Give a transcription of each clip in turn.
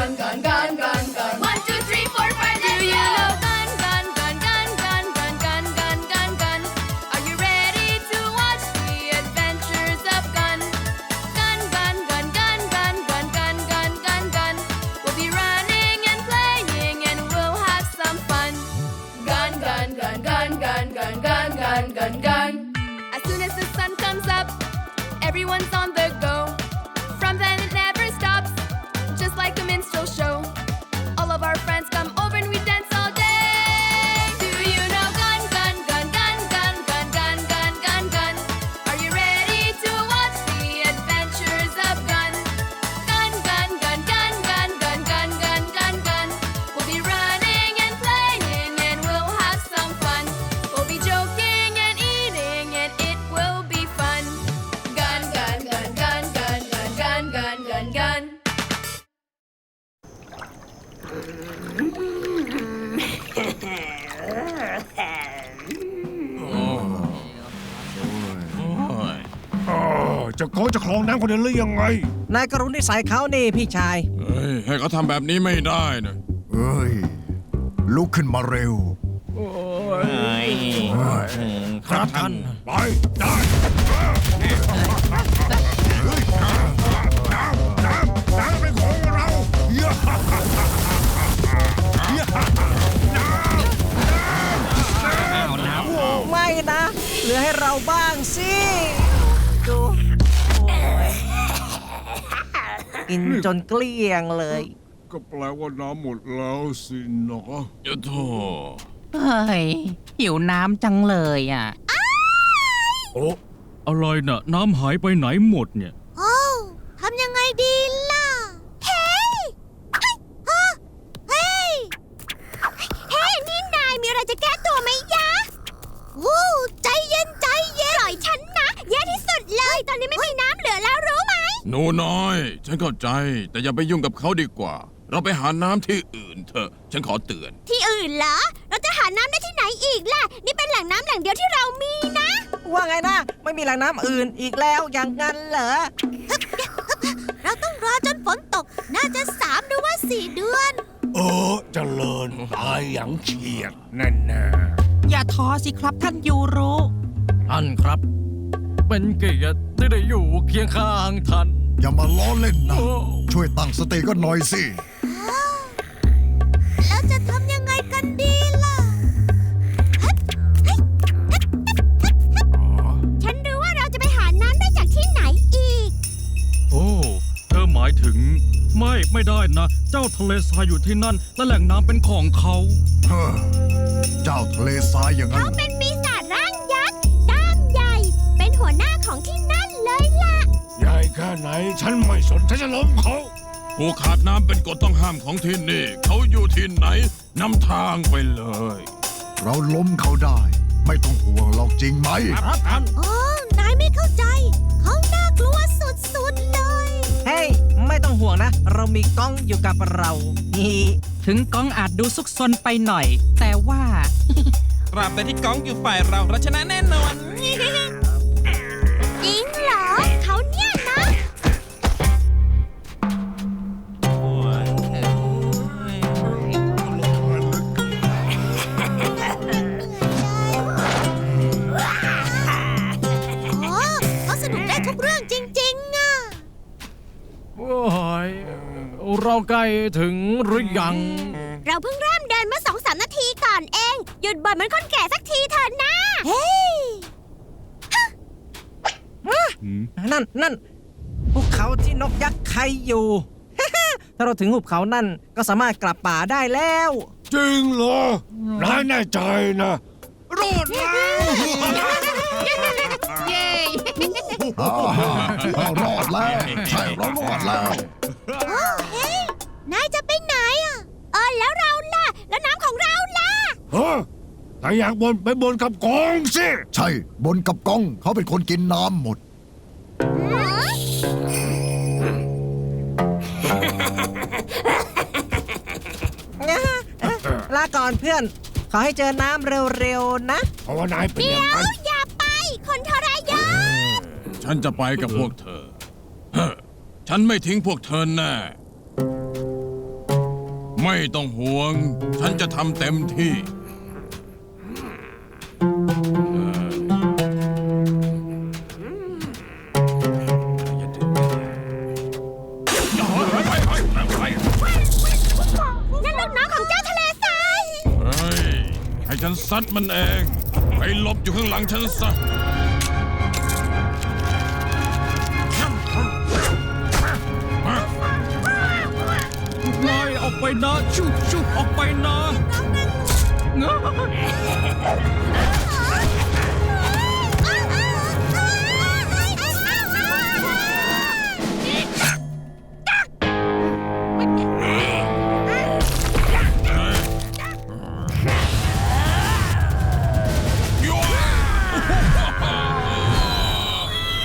gone, gone, gone. จะเขาจะคลองน้ำคนเดียวหรือยังไง นายกรุณนิสัยเขานี่พี่ชาย เฮ้ยให้เขาทำแบบนี้ไม่ได้นะเอ้ย ลุกขึ้นมาเร็วครับท่าน ไป ได้เกินจนเกลี้ยงเลย ก็แปลว่าน้ำหมดแล้วสินะเดี๋ยวโธ่เฮ้ยหิวน้ำจังเลยอะ โอ้อะไรน่ะ น้ำหายไปไหนหมดเนี่ย หมหนูน้อย ฉันเข้าใจ แต่อย่าไปยุ่งกับเขาดีกว่า เราไปหาน้ำที่อื่นเถอะ ฉันขอเตือน ที่อื่นเหรอ เราจะหาน้ำได้ที่ไหนอีกล่ะ นี่เป็นแหล่งน้ำแหล่งเดียวที่เรามีนะ ว่าไงนะ ไม่มีแหล่งน้ำอื่นอีกแล้วอย่างนั้นเหรอ เราต้องรอจนฝนตก น่าจะสามหรือว่าสี่เดือน เออเจริญตายอย่างเฉียดแน่แน่อย่าท้อสิครับท่านยูรุท่านครับ เป็นเกียรติที่ได้อยู่เคียงข้างท่าน อย่ามาล้อเล่นนะ ช่วยตั้งสติก็หน่อยสิ แล้วจะทำยังไงกันดีล่ะฮึบฮึบฮึบฮึบฮึบฉันรู้ว่าเราจะไปหาน้ำได้จากที่ไหนอีก โอ้ เธอหมายถึง ไม่ไม่ได้นะ เจ้าทะเลทรายอยู่ที่นั่น และแหล่งน้ำเป็นของเขา เฮ้อเจ้าทะเลทรายอย่างนั้เขาน เป็นปี ไหน ฉันไม่สนฉันจะล้มเขาผู้ขาดน้ำเป็นกฎต้องห้ามของที่นี่ เขาอยู่ที่ไหนนำทางไปเลย เราล้มเขาได้ ไม่ต้องห่วงหรอกจริงไหม ครับท่านโอ้นายไม่เข้าใจ เขาน่ากลัวสุดๆเลย เฮ้ย ไม่ต้องห่วงนะ เรามีกล้องอยู่กับเรานี่ถึงก้องอาจดูซุกซนไปหน่อย แต่ว่า ตราบใดที่ก้องอยู่ฝ่ายเราเราชนะแน่นอน ใกล้ถึงหรือยัง เราเพิ่งเริ่มเดินเมื่อสองสามนาทีก่อนเอง หยุดบ่นเหมือนคนแก่สักทีเถอะนะเฮ้ยนั่นนั่นภูเขาที่นกยักษ์ไข่อยู่ ถ้าเราถึงหุบเขานั่นก็สามารถกลับป่าได้แล้ว จริงเหรอนายแน่ใจนะรอดแล้วเย้อ้าวเรารอดแล้ว ใช่เรารอดแล้ว แล้วเราล่ะ แล้วน้ำของเราล่ะเฮ้อถ้าอยากบนไปบนกับกองสิใช่บนกับกองเขาเป็นคนกินน้ำหมด ลาก่อนเพื่อน ขอให้เจอน้ำเร็วๆนะ เพราะว่านายเป็นอย่างเอ้านั้นอย่าไป คนทรยศฉันจะไปกับพวกเธอเฮ้อฉันไม่ทิ้งพวกเธอแน่ ไม่ต้องห่วง ฉันจะทำเต็มที่ นั่นลูกน้องของเจ้าทะเลทราย เฮ้ย ให้ฉันซัดมันเอง ไปหลบอยู่ข้างหลังฉันซะ ไปนะชุบชุบออกไปนะเงอะ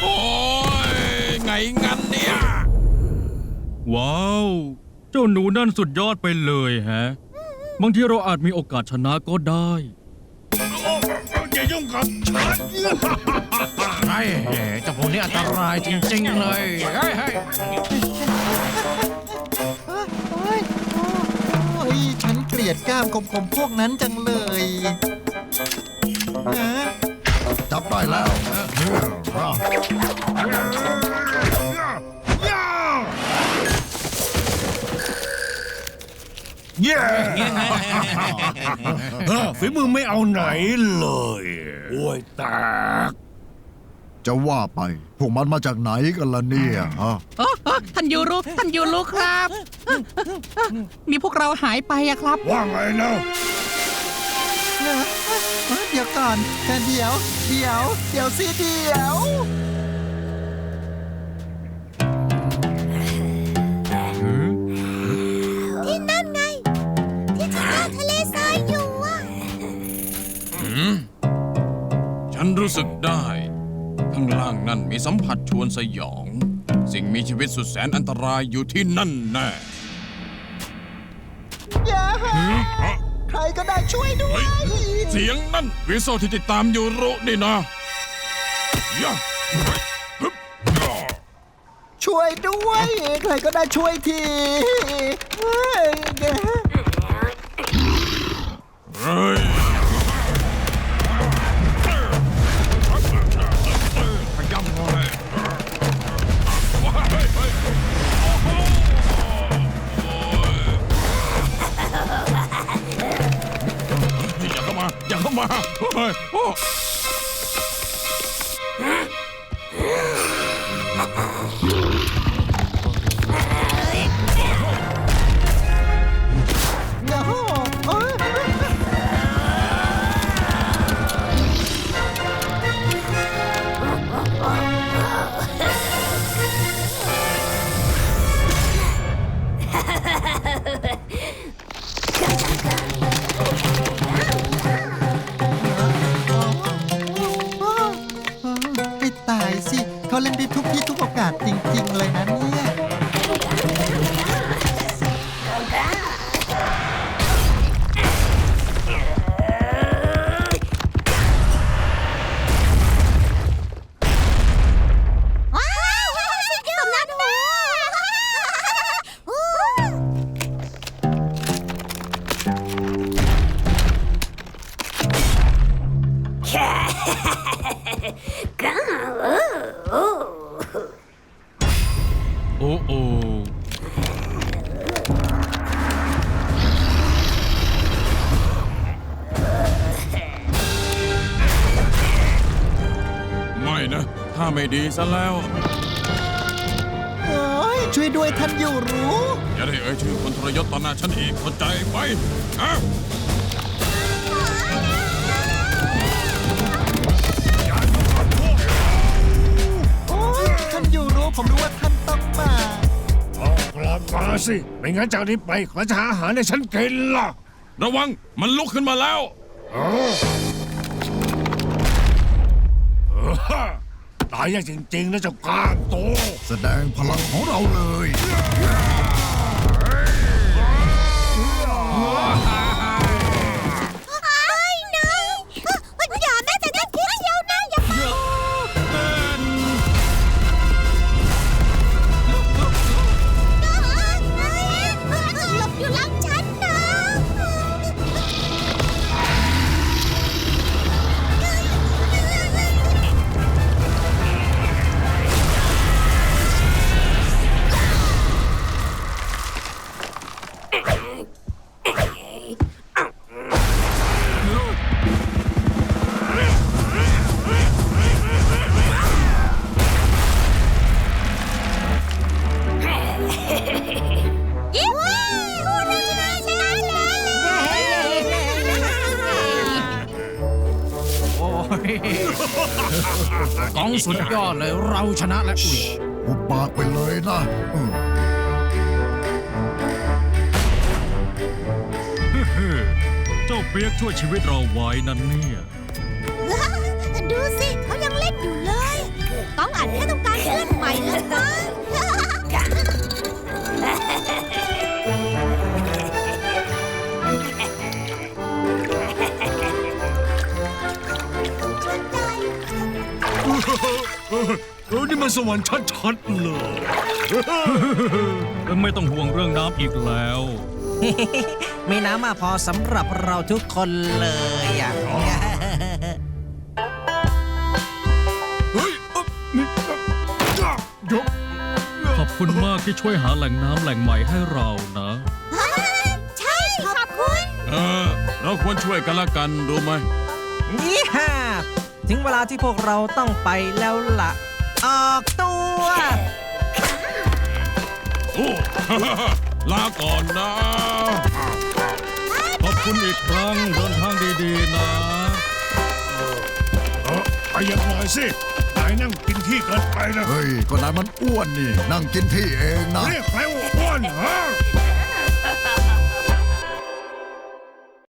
โอ้ยไงงั้นเนี่ย ว้าว เจ้าหนูนั่นสุดยอดไปเลยแฮะ บางทีเราอาจมีโอกาสชนะก็ได้ อย่ายุ่งกับฉันไอ้เจ้าพวกนี้อันตรายจริงๆเลยเฮ้ยเฮ้ยโอ้ยโอ้ยฉันเกลียดกล้ามคมๆพวกนั้นจังเลยนะจับได้แล้วเฮ้ย เย้เออฝีมือไม่เอาไหนเลยโอ้ยแตกจะว่าไป พวกมันมาจากไหนกันล่ะเนี่ยฮะโอ้โอ้ท่านยูรุท่านยูรุครับ มีพวกเราหายไปอะครับ ว่าไงนะนะเอ้ยเดี๋ยวก่อนแค่เดี๋ยว เดี๋ยว เดี๋ยวสิเดี๋ยว รู้สึกได้ ข้างล่างนั่นมีสัมผัสชวนสยอง สิ่งมีชีวิตสุดแสนอันตรายอยู่ที่นั่นแน่อย่าหาใครก็ได้ช่วยด้วย เสียงนั่นวิโซที่ติดตามยูรุนี่นะยะฮึบย่อช่วยด้วย ใครก็ได้ช่วยที เขาเล่นได้ทุกที่ทุกโอกาสจริง ๆ เลยนะเนี่ยาไม่ดีซะแล้วโอ้ยช่วยด้วยท่านอยู่รู้ อย่าได้เอ่ยชื่อคนทรยศต่อหน้าฉันอีกเข้าใจไหมฮะโอ้ยท่านอยู่รู้ผมรู้ว่าท่านต้องมา เอากลับมาสิ ไม่งั้นจากนี้ไปขอจะหาอาหารให้ฉันกินล่ะระวังมันลุกขึ้นมาแล้ว เออเออ ตายยากจริงๆนะเจ้ากล้ามโต แสดงพลังของเราเลย กองสุดยอดเลยเราชนะแล้วอุ้ยอุบปากไปเลยนะเฮ้เจ้าเปียกช่วยชีวิตเราไว้นั่นเนี่ย ดูสิเขายังเล่นอยู่เลย ต้องอัานแค่ต้องการ มันสวรรค์ชัดๆเลย ไม่ต้องห่วงเรื่องน้ำอีกแล้ว มีน้ำมาพอสำหรับเราทุกคนเลยอะเฮ้ยเอ้อนี่เอ้อยกขอบคุณมากที่ช่วยหาแหล่งน้ำแหล่งใหม่ให้เรานะ ใช่ ขอบคุณ เออ เราควรช่วยกันละกันรู้ไหม นี่ฮ่าถึงเวลาที่พวกเราต้องไปแล้วล่ะ ออกตัวโอ้ ลาก่อนนะ ขอบคุณอีกครั้งเดินทางดีๆนะเออไปยังหน่อยสินายนั่งกินที่เกินไปนะ เฮ้ย ก็นายมันอ้วนนี่ นั่งกินที่เองนะ เรียกใคร